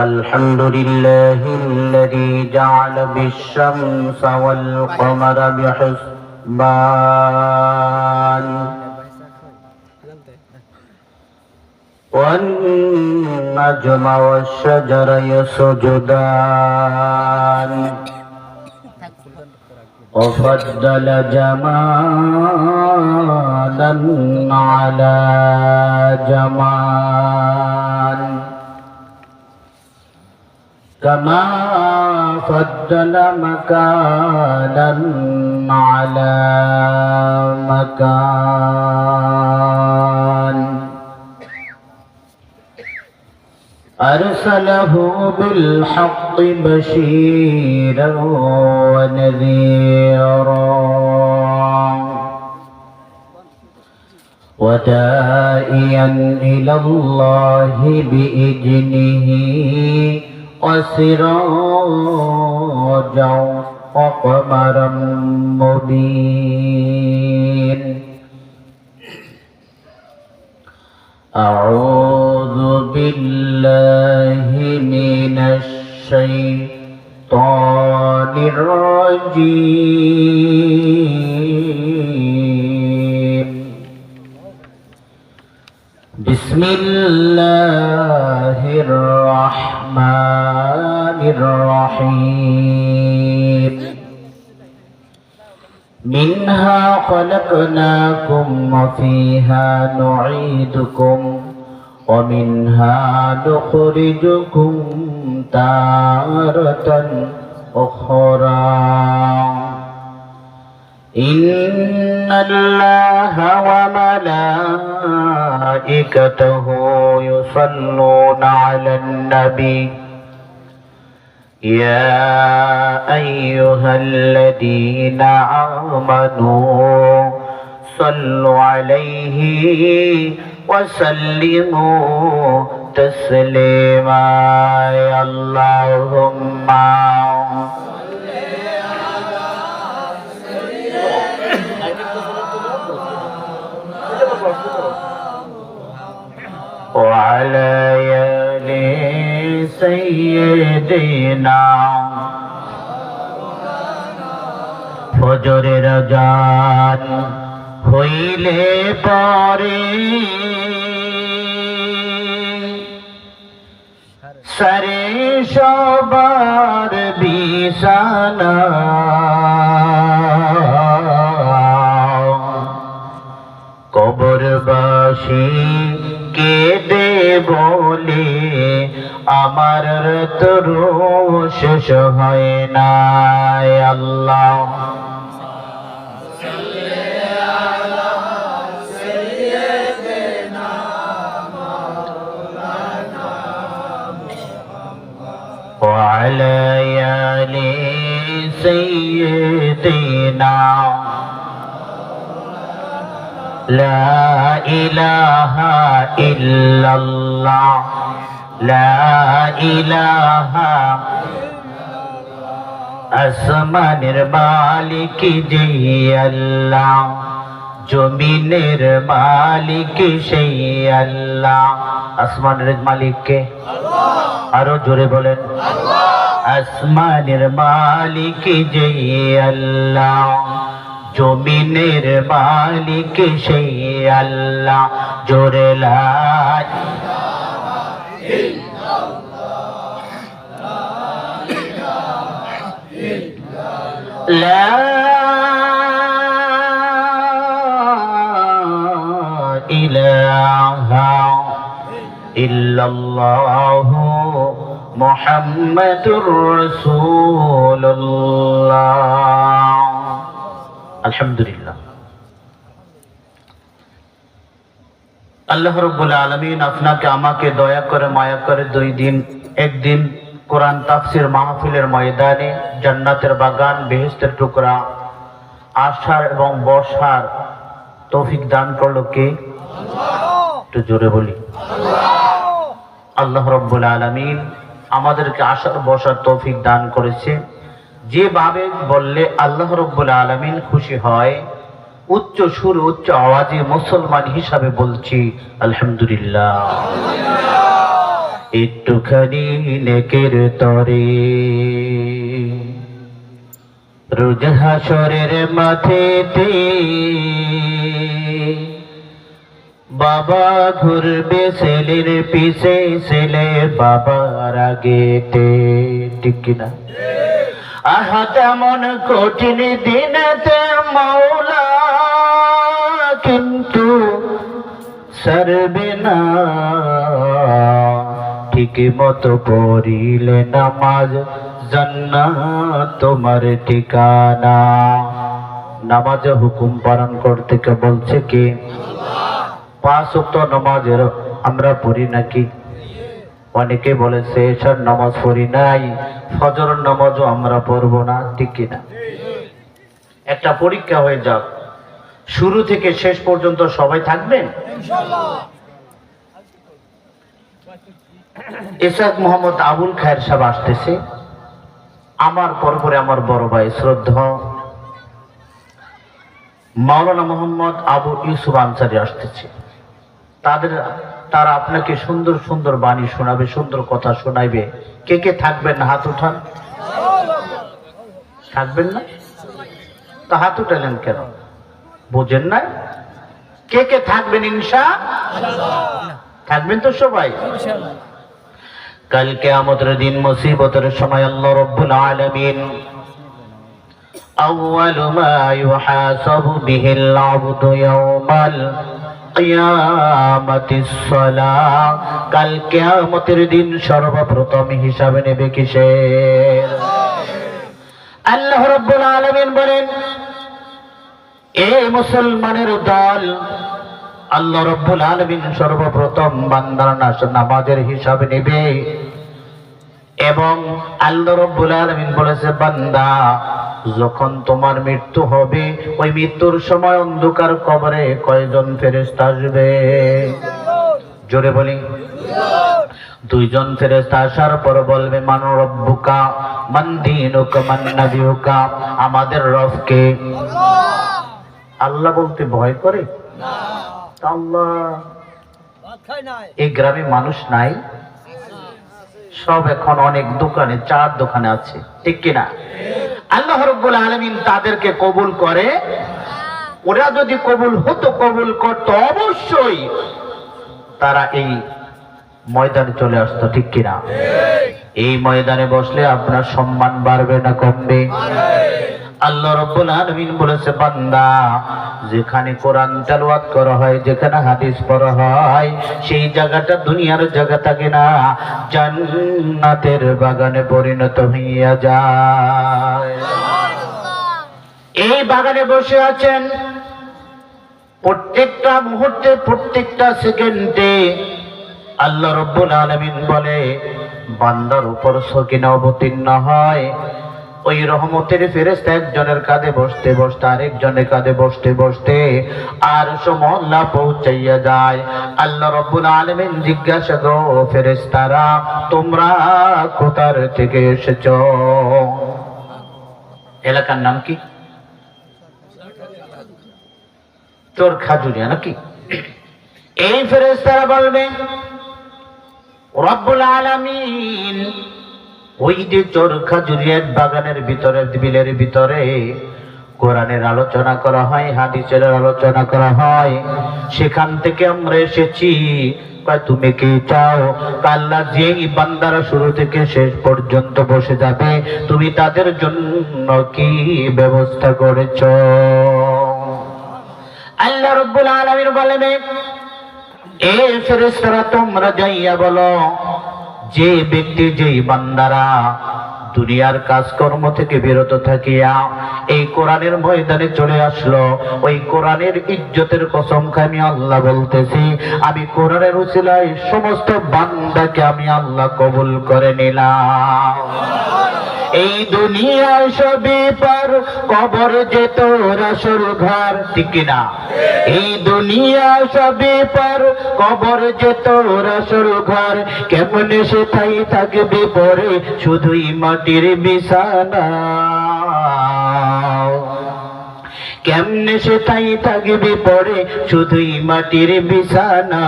الحمد لله الذي جعل بالشمس والقمر بحسبان. والنجم والشجر يسجدان. وفضل جمالا على جمال. كما فضل مكانا على مكان. أرسله بالحق بشيرا ونذيرا. ودائيا إلى الله بإذنه. وسراجا وقمرا مبين أعوذ بالله من الشيطان الرجيم بسم الله خلقناكم وفيها نعيدكم ومنها نخرجكم تارة أخرى. إن الله وملائكته يصلون على النبي. يا أيها الذين آمنوا صلوا عليه وسلموا تسليما يا اللهم وعلى آل سيدنا ফজরের জান হইলে পরে সরে সবার বিছানা কবরবাসী কে দে বলে, আমার তরু শেষ হয় না আল্লাহ। وعلى آل سيدنا لا إله إلا الله لا إله আসমানের মালিক যেই আল্লাহ জমিনের মালিক সেই আল্লাহ আসমানের মালিককে আরো জোরে বলেন আসমানের মালিক যেই আল্লাহ জমিনের মালিক সেই আল্লাহ জোরে লাই لا إله إلا الله মোহাম্মদুর রসুল্লাহ আলহামদুলিল্লাহ। আল্লাহ রব্বুল আলমিন আপনাকে, আমাকে দয়া করে, মায়া করে দুই দিন, একদিন কোরআন তাফসির মাহফিলের ময়দানে জান্নাতের বাগান বেহেস্তের টুকরা, আষাঢ় এবং বর্ষার তৌফিক দান করল কে? একটু জোরে বলি। আল্লাহ রব্বুল আলমিন আমাদেরকে আসার বসার তৌফিক দান করেছে। যেভাবে বললে আল্লাহ রব্বুল আলমিন খুশি হয়। উচ্চ সুর, উচ্চ আওয়াজে মুসলমান হিসাবে বলছি, আলহামদুলিল্লাহ। একটুখানি নেকের তরে রোজ হাসরের মাথেতে বাবা ঘুরবে ছেলের পিছে, ছেলে বাবার আগেতে। ঠিক কিনা? আহা, তেমন কঠিন দিনেতে মাওলা কিন্তু সারবে না। ঠিক মতো পড়িলে নামাজ জান্নাত তোমার ঠিকানা। নামাজ হুকুম পালন করতে কে বলছে কি? পাঁচ উক্ত নামাজের আমরা পড়ি নাকি? অনেকে বলেছে এসব নামাজ পড়ি নাই, ফজর নামাজও আমরা পড়ব না, ঠিক কিনা? একটা পরীক্ষা হয়ে যাক। শুরু থেকে শেষ পর্যন্ত সবাই থাকবেন? ইসাক মোহাম্মদ আবুল খায়ের সাহেব আসতেছে। আমার পরপরে আমার বড় ভাই শ্রদ্ধা। মাওলানা মোহাম্মদ আবু ইউসুফ আনসারি আসতেছে। তাদের তারা আপনাকে সুন্দর সুন্দর বাণী শোনাবে সুন্দর কথা শোনাইবে কে কে থাকবেন না হাত উঠান থাকবেন না তা হাত উঠালেন কেন বোঝেন না কে কে থাকবেন ইনসা থাকবেন তো সবাই কালকে আমাদের দিন মুসিবতের সময় আল্লাহ রব্বুল আলামিন أول ما يحاسب به العبد يوم القيامة الصلاة দিন সর্বপ্রথম হিসাবে নেবে কিসের? আল্লাহ রব্বুল আলামিন বলেন, এ মুসলমানের দল, আল্লাহ রব্বুল আলামিন সর্বপ্রথম বান্দার নামাজের হিসাব নেবে। এবং আল্লাহ রব্বুল আলামিন বলেছে, বান্দা যখন তোমার মৃত্যু হবে, ওই মৃত্যুর সময় অন্ধকার কবরে কয়জন ফেরেশতা আসবে? জোরে বলি। দুইজন ফেরেশতা আসার পর বলবে, মান রব্বুকা, মান দীনুকা আমাদের রবকে আল্লাহ বলতে ভয় করে? আল্লাহ, এই গ্রামে মানুষ নাই? সব এখন অনেক দোকানে, চার দোকানে আছে, ঠিক কিনা? আল্লাহ রব্বুল আলমিন তাদেরকে কবুল করে। ওরা যদি কবুল হতো, কবুল করত অবশ্যই তারা এই ময়দানে চলে আসতো, ঠিক কিনা? এই ময়দানে বসলে আপনার সম্মান বাড়বে না, কমবে। আল্লাহ রব্বুল আলামিন বলেছে, বান্দা, যেখানে কোরআন তেলাওয়াত করা হয়, যেখানে হাদিস পড়া হয়, সেই জায়গাটা দুনিয়ার জায়গা থাকে না, জান্নাতের বাগানে পরিণত হইয়া যায়। এই বাগানে বসে আছেন প্রত্যেকটা মুহূর্তে, প্রত্যেকটা সেকেন্ডে আল্লাহ রব্বুল আলামিন বলে, বান্দার উপর সকিনা অবতীর্ণ হয়। ওই রহমতের ফেরেস্তা একজনের কাঁধে বসতে বসতে আরেকজনের কাঁধে বসতে বসতে আর সমল্লা পৌঁছাইয়া যায়। আল্লাহ রব্বুল আলমিন জিজ্ঞাসা গো ফেরেস্তারা তোমরা কোথার থেকে এসেছ? এলাকার নাম কি? তোর খাজুরিয়া নাকি? এই ফেরেস্তারা বলবে, রব্বুল আলামিন ওই যে চোর খাজুরিয়ার বাগানের ভিতরে বিলের ভিতরে কোরআনের আলোচনা করা হয়, হাদিসের আলোচনা করা হয়। সেখান থেকে আমরা এসেছি। তুমি কি চাও আল্লাহ যেই বান্দারা শুরু থেকে শেষ পর্যন্ত বসে যাবে, তুমি তাদের জন্য কি ব্যবস্থা করেছ? আল্লাহ রব্বুল আলামিন বলেন, এ ফেরেশতারা, তোমরা যাইয়া বলো যে ব্যক্তি, যেই বান্দারা দুনিয়ার কাজকর্ম থেকে বিরত থাকিয়া এই কোরআনের ময়দানে চলে আসলো, ওই কোরআনের ইজ্জতের কসম আমি আল্লাহ বলতেছি, আমি কোরআনের উচিলায় সমস্ত বান্দাকে আমি আল্লাহ কবুল করে নিলাম। এই দুনিয়ায় সবই পার, কবর যে তোর আসল ঘর, ঠিক না? এই দুনিয়া সবই পার, কবর যে তোর আসল ঘর, কেমন সে তাই থাকবে পরে? শুধুই মাটির বিছানা। কেমনে সেটাই থাকবে পরে? শুধুই মাটির বিছানা,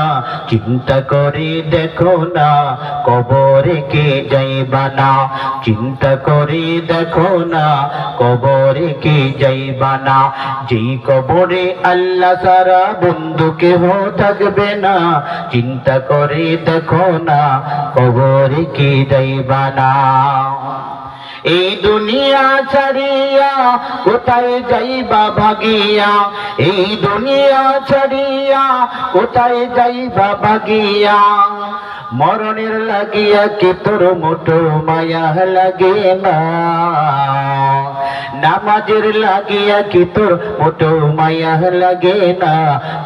চিন্তা করে দেখো না, কবরে কে যাইবা না চিন্তা করে দেখো না, কবরে কে যাইবা না যেই কবরে আল্লাহ সারা বন্ধু কেহ থাকবে না, চিন্তা করে দেখো না, কবরে কে যাইবা না এই দুনিয়া ছাড়িয়া কোথায় যাইবা ভাগিয়া? এই দুনিয়া ছাড়িয়া কোথায় যাইবা ভাগিয়া? মরণের লাগিয়া কি তোর মোটো মায়া লাগে না নামাজের লাগিয়া কি তোর মোটো মায়া লাগে না?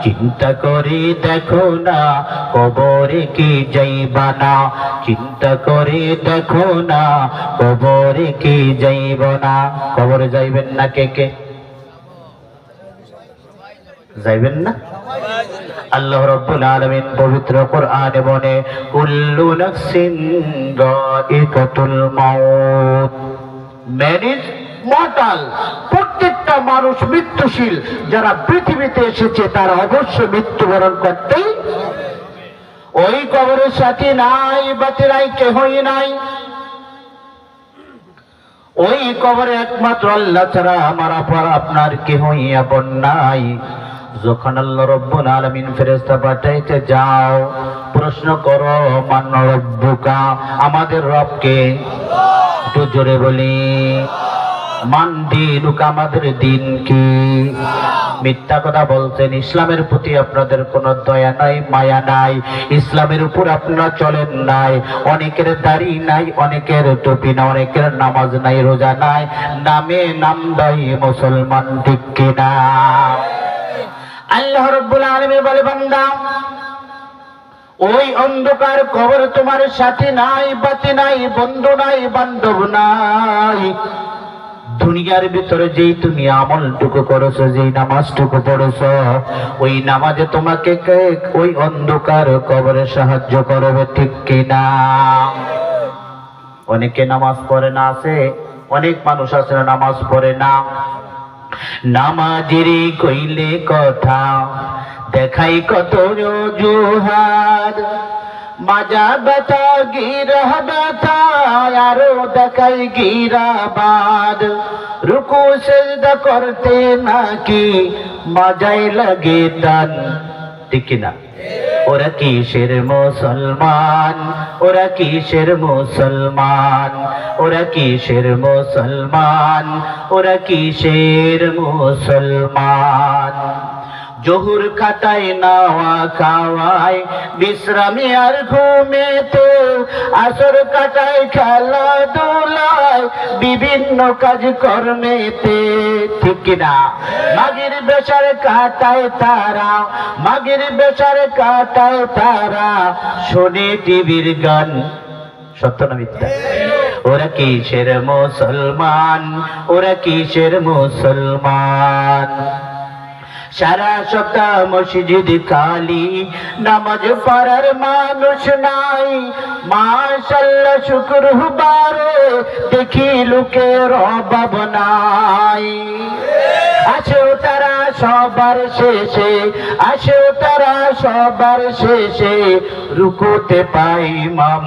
চিন্তা করে দেখো না, কবরে কি যাইবা না? চিন্তা করে দেখো না, কবরে কি যাইব না? কবরে যাইবেন না কে কে? যাইবেন না? আল্লাহ রাব্বুল আলামিন পবিত্র কোরআনে বলে, কুল্লু নাফসিন যায়িকাতুল মাউত। ম্যান ইজ মর্টাল প্রত্যেকটা মানুষ মৃত্যুশীল। যারা পৃথিবীতে এসেছে, তারা অবশ্যই মৃত্যুবরণ করতেই ওই কবরের সাথে নাই বাতি নাই কেহই নাই। ওই কবরে একমাত্র আল্লাহ ছাড়া আমার আপনার কেহই আপন নাই। যখন আল্লাহ রব্বুল আলামিন ফেরেশতা পাঠাইতে যাও, প্রশ্ন করো, মান রব্বুকা? আমাদের রবকে? একটু জোরে বলি। মান দিনুকা আমাদের দিন কি মিথ্যা কথা বলছেন, ইসলামের প্রতি আপনাদের কোনো দয়া নাই, মায়া নাই, ইসলামের উপর আপনারা চলেন নাই, অনেকের দাড়ি নাই, অনেকের টুপি না অনেকের নামাজ নাই, রোজা নাই, নামে নাম দাই মুসলমান ঠিক কিনা? আল্লাহ রব্বুল আলামিন বলে, বান্দা, ওই অন্ধকার কবর তোমার সাথে নাই, বাতি নাই, বন্ধু নাই, বান্ধব নাই। দুনিয়ার ভিতরে যেই তুমি আমলটুকু করেছ, যেই নামাজটুকু পড়েছো, ওই নামাজে তোমাকে ওই অন্ধকার কবরে সাহায্য করবে ঠিক কিনা? অনেকে নামাজ পড়ে না, আছে। অনেক মানুষ আছে নামাজ পড়ে না। নামাজেরই কইলে কথা, দেখাই কত জুহাদ মাজা ব্যথা গিরহ ব্যথা, আরও দেখাই গিরাবাদ রুকু, সেজদা করতে নাকি মাজাই লাগে টান ঠিক না ওরা কিসের মুসলমান? ওরা কিসের মুসলমান? ওরা কিসের মুসলমান? ওরা কিসের মুসলমান? জহুর খাটাই নাওয়া খাওয়ায়। বিশ্রামে আর ঘুমেতে আসর কাটায় খেলাধুলায়। বিভিন্ন কাজ কর্মেতে ঠিক না মাগির বেচার কাটায় তারা, মাগির বেচার কাটায় তারা। শোনে টিভির গান। সত্য না মিথ্যা? ওরা কিসের মুসলমান? ওরা কিসের মুসলমান? সারা সপ্তাহ মসজিদ খালি, নামাজ পড়ার মানুষ নাই। মাশাল্লাহ শুক্র বারে দেখি লোকের অভাব নাই। আসেও তারা সবার শেষে, আসেও তারা সবার শেষে রুকুতে পাই মাম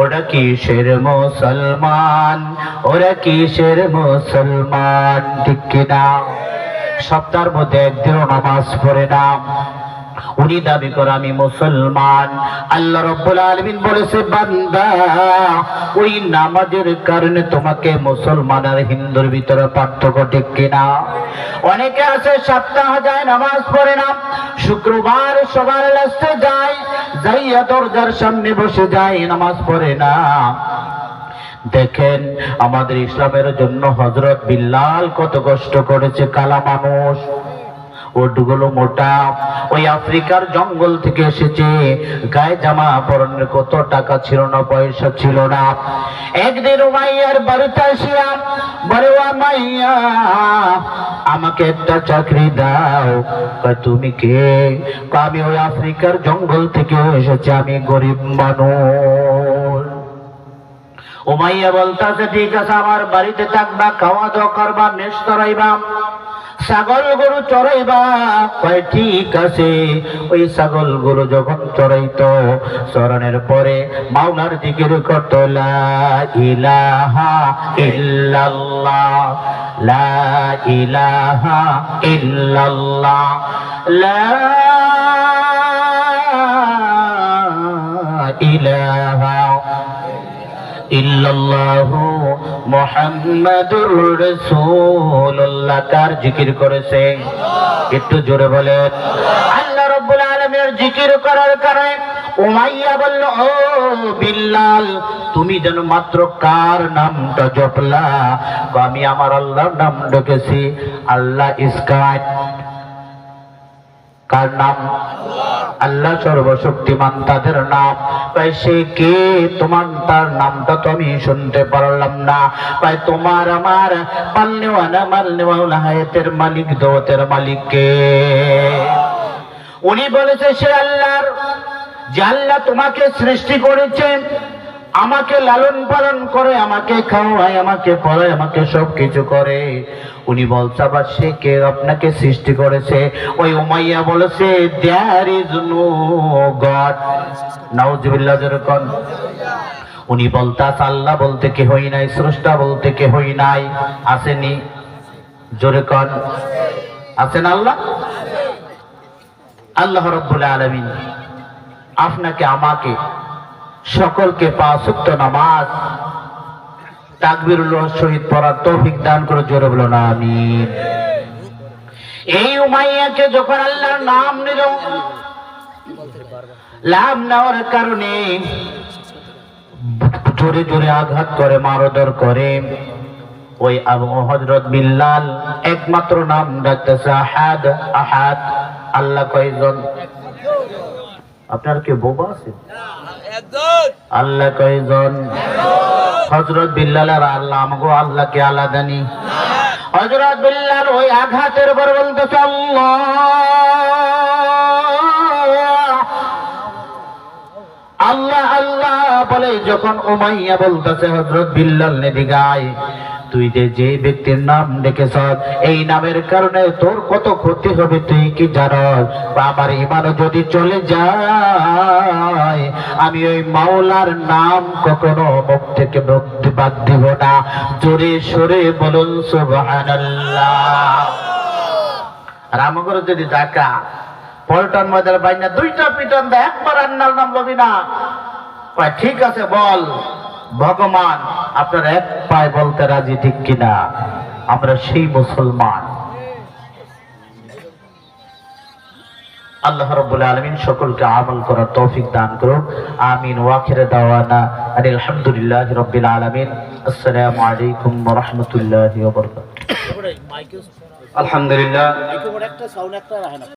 ওরা কিসের মুসলমান? ওরা কিসের মুসলমান? ঠিক কিনা? সপ্তাহের মধ্যে একদিনও নামাজ পড়ে না। উনি দাবি করে, আমি মুসলমান। আল্লাহ রব্বুল আলমিন বলেছে, বান্দা, ওই নামাজের কারণে তোমাকে মুসলমান আর হিন্দুর ভিতরে পার্থক্য ঠিক কিনা? অনেকে আছে, সপ্তাহ যায়, নামাজ পড়ে না। শুক্রবার সবার লাস্টে যায়, যাইয়া দরজার সামনে বসে যায়, নামাজ পড়ে না। দেখেন, আমাদের ইসলামের জন্য হজরত বিল্লাল কত কষ্ট করেছে, কালা মানুষ। ওটগুলো মোটা, ওই আফ্রিকার জঙ্গল থেকে এসেছে। গায়ে জামা পরনের কত টাকা ছিল না, পয়সা ছিল না। একদিন মাইয়ার বাড়িতে আসিয়া বলে মাইয়া আমাকে একটা চাকরি দাও। তুমি কে? আমি ওই আফ্রিকার জঙ্গল থেকে এসেছি, আমি গরিব মানুষ। উমাইয়া বলতাছে, ঠিক আছে, আমার বাড়িতে থাকবা, খাওয়া দাওয়া করবা মেষ চড়াইবা ছাগল গরু চড়াইবা। কয়, ঠিক আছে। ওই ছাগল গরু যখন চড়াইত চরণের পরে মাওলার দিকে করতো ইলাহা ইল্লাল্লাহ, লা ইলাহা ইল্লাল্লাহ, লা ইলাহা ইল্লাল্লাহু মুহাম্মাদুর রাসূলুল্লাহ। কার জিকির করেছে? একটু জোরে বলেন। আল্লাহ রাব্বুল আলামিনের জিকির করার কারণে উমাইয়া বলল, ও বিল্লাল, তুমি যেন মাত্র কার নামটা জপলা? আমি আমার আল্লাহর নাম ডেকেছি, আল্লাহ ইসকাত। কার নাম? আল্লাহ সর্বশক্তিমান তাদের নাম। তাই সে কে? তোমার, তার নামটা তো আমি শুনতে পারলাম না। তাই তোমার আমার পাল্লেওয়ালা মাল্লেওয়ালা হায়াতের মালিক দৌতের মালিক কে উনি বলেছে, সে আল্লাহর, যে আল্লাহ তোমাকে সৃষ্টি করেছেন আমাকে লালন পালন করে, আমাকে খাওয়ায়, আমাকে পড়ায়, আমাকে সব কিছু করে। উনি বলছে, আবার সে কে? আপনাকে সৃষ্টি করেছে। ওই উমাইয়া বলেছে, দেয়ার ইজ নো গড। নাউজুবিল্লাহ যেরকম উনি বলতাস আল্লাহ বলতে কে হই নাই, স্রষ্টা বলতে কে হই নাই। আসেনি। জোরে কন। আছেন আল্লাহ? আল্লাহ রব্বুল আলমিন। আপনাকে, আমাকে সকলকে পাঁচুক্ত নামাজ। তাকবিরুল্লাহ শহীদ পড়ার তৌফিক দান করে, জোরে বলো না আমি এই উমাইয়াকে যখন আল্লাহর নাম নিল, লাভ নেওয়ার কারণে জোরে জোরে আঘাত করে মারদর করে। ওই আবু হজরত বিল্লাল একমাত্র নাম ডাকতেছে আহাদ আহাদ। আল্লাহ কয়জন? আপনার কি বোবা আছে? আল্লাহ কয়জন? হজরত বিল্লাল আল্লাহ হজরত বিল্লাল ওই আঘাতের পর বলতেছে, আল্লাহ আল্লাহ বলে, যখন উমাইয়া বলতেছে হজরত বিল্লাল নেদি গায় তুই যে যে ব্যক্তির নাম ডেকেছ এই নামের কারণে তোর কত ক্ষতি হবে তুই কি জানস? বা আমার ইমান যদি চলে যায়, আমি ওই মাওলার নাম কখনো মুখ থেকে মুক্তি বাদ দিব না। জোরে সরে বলুন রামগর যদি ডাকা পল্টন ময়দার বাইনা দুইটা পিটন দেয়, একবার আন্নার নাম লবি না। ঠিক আছে, বল। ভগবান আপনার এক পায় বলতে রাজি ঠিক কিনা? আমরা সেই মুসলমান। আল্লাহ রাব্বুল আলমিন সকলকে আমল করার তৌফিক দান করুন আমিন। ওয়াখিরে দাওয়ানা আনিল হামদুলিল্লাহি রাব্বিল আলামিন। আসসালামু আলাইকুম রাহমাতুল্লাহি আলহামদুলিল্লাহ।